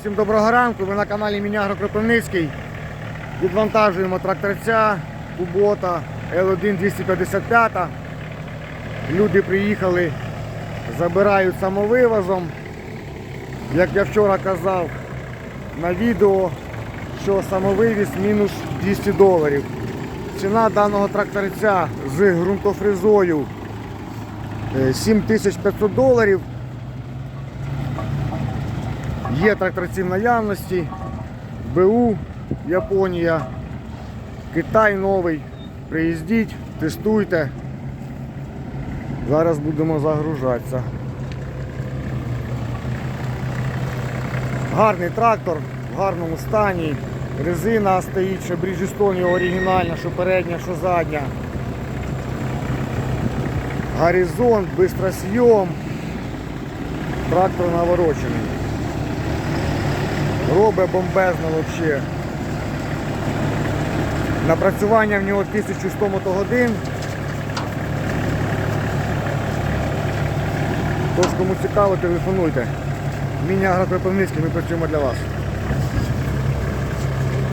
Всім доброго ранку, ви на каналі Мінягро Кропивницький. Відвантажуємо тракторця Кубота L1 255. Люди приїхали, забирають самовивозом. Як я вчора казав на відео, що самовивіз мінус 200 доларів. Ціна даного тракторця з ґрунтофрезою е, 7500 доларів. Є тракторці в наявності, БУ, Японія, Китай новий. Приїздіть, тестуйте. Зараз будемо загружатися. Гарний трактор, в гарному стані. Резина стоїть, що Bridgestone оригінальна, що передня, що задня. Горизонт, бистросйом. Трактор наворочений. Робить бомбезно взагалі. Напрацювання в нього 1100 мотогодин. Тож, кому цікаво, телефонуйте. Міні Агрокропивницький, ми працюємо для вас.